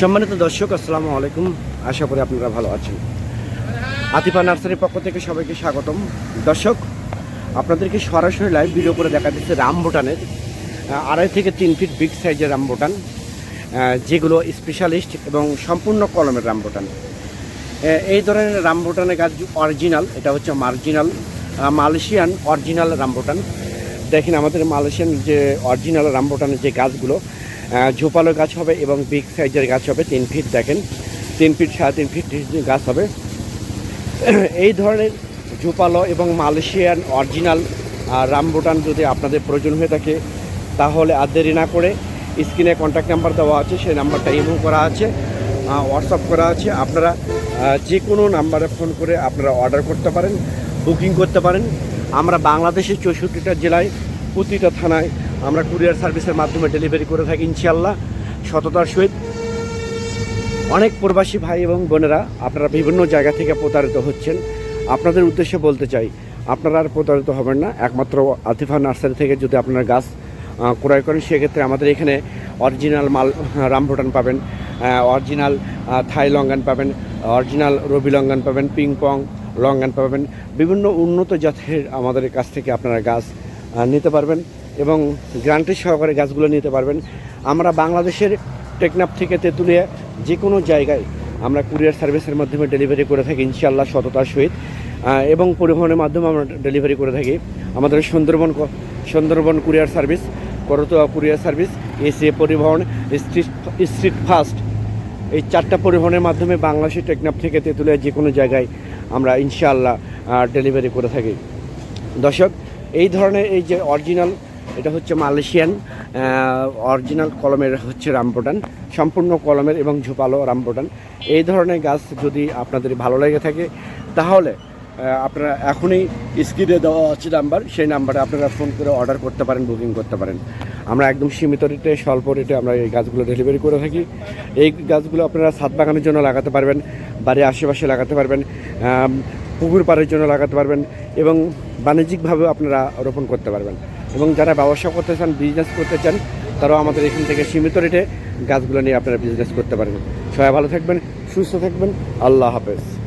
সম্মানিত দর্শক আসসালামু আলাইকুম। আশা করি আপনারা ভালো আছেন। আতিফা নার্সারির পক্ষ থেকে সবাইকে স্বাগতম। দর্শক আপনাদেরকে সরাসরি লাইভ ভিডিও করে দেখা দিচ্ছে রামবোটানের আহ, আড়াই থেকে তিন ফিট বিগ সাইজের রামবোটান আহ, যেগুলো স্পেশালিস্ট এবং সম্পূর্ণ কলমের রামবোটান আহ, এই ধরনের রামবোটানের গাছ অরিজিনাল এটা হচ্ছে মার্জিনাল মালয়েশিয়ান অরিজিনাল রামবোটান দেখেন আমাদের মালয়েশিয়ান যে অরিজিনাল রামবোটানের যে গাছগুলো ঝোপালো গাছ হবে এবং বিগ সাইজের গাছ হবে, তিন ফিট দেখেন। তিন ফিট সাড়ে তিন ফিট গাছ হবে। এই ধরনের ঝোপালো এবং মালয়েশিয়ান অরিজিনাল রামবোটান যদি আপনাদের প্রয়োজন হয়ে থাকে, তাহলে আর দেরি না করে স্ক্রিনে কন্ট্যাক্ট নাম্বার দেওয়া আছে, সেই নাম্বারটা ইমো করা আছে হোয়াটসঅ্যাপ করা আছে। আপনারা যে কোনো নাম্বারে ফোন করে আপনারা অর্ডার করতে পারেন বুকিং করতে পারেন। আমরা বাংলাদেশের চৌষট্টিটা জেলায় প্রতিটা থানায় আমরা কুরিয়ার সার্ভিসের মাধ্যমে ডেলিভারি করে থাকি ইনশাল্লাহ সততার সহিত। অনেক প্রবাসী ভাই এবং বোনেরা, আপনারা বিভিন্ন জায়গা থেকে প্রতারিত হচ্ছেন। আপনাদের উদ্দেশ্যে বলতে চাই, আপনারা আর প্রতারিত হবেন না। একমাত্র আতিফা নার্সারি থেকে যদি আপনারা গাছ ক্রয় করেন, সেক্ষেত্রে আমাদের এখানে অরিজিনাল মাল রামভুটান পাবেন অরিজিনাল থাই লঙ্গান পাবেন, অরিজিনাল রবি লঙ্গান পাবেন পিং পং লঙ্গান পাবেন। বিভিন্ন উন্নত জাতের আমাদের কাছ থেকে আপনারা গাছ নিতে পারবেন। এবং গ্রান্টি সহকারে গাছগুলো নিতে পারবেন। আমরা বাংলাদেশের টেকনাফ থেকে তেঁতুলিয়া যে কোনো জায়গায় আমরা কুরিয়ার সার্ভিসের মাধ্যমে ডেলিভারি করে থাকি, ইনশাআল্লাহ সততার সহিত। এবং পরিবহনের মাধ্যমে আমরা ডেলিভারি করে থাকি। আমাদের Sundarban Sundarban courier service, Karatoya courier service, ACA Paribahan, street street fast, এই চারটা পরিবহনের মাধ্যমে বাংলাদেশের টেকনাফ থেকে তেঁতুলিয়া যে কোনো জায়গায় আমরা ইনশাআল্লাহ ডেলিভারি করে থাকি। দর্শক, এই ধরনের এই যে অরিজিনাল এটা হচ্ছে মালয়েশিয়ান অরিজিনাল কলমের হচ্ছে রামবোটান সম্পূর্ণ কলমের এবং ঝোপালো রামবোটান এই ধরনের গাছ যদি আপনাদের ভালো লেগে থাকে, তাহলে আপনারা এখনই স্ক্রিনে দেওয়া আছে নাম্বার, সেই নাম্বারে আপনারা ফোন করে অর্ডার করতে পারেন, বুকিং করতে পারেন। আমরা একদম সীমিত রেটে, স্বল্প রেটে আমরা এই গাছগুলো ডেলিভারি করে থাকি। এই গাছগুলো আপনারা ছাদ বাগানের জন্য লাগাতে পারবেন, বাড়ির আশেপাশে লাগাতে পারবেন। পুকুর পাড়ের জন্য লাগাতে পারবেন এবং বাণিজ্যিকভাবেও আপনারা রোপণ করতে পারবেন। এবং যারা ব্যবসা করতে চান বিজনেস করতে চান, তারাও আমাদের এখান থেকে সীমিত রেটে গাছগুলো নিয়ে আপনারা বিজনেস করতে পারবেন সবাই ভালো থাকবেন, সুস্থ থাকবেন। আল্লাহ হাফেজ।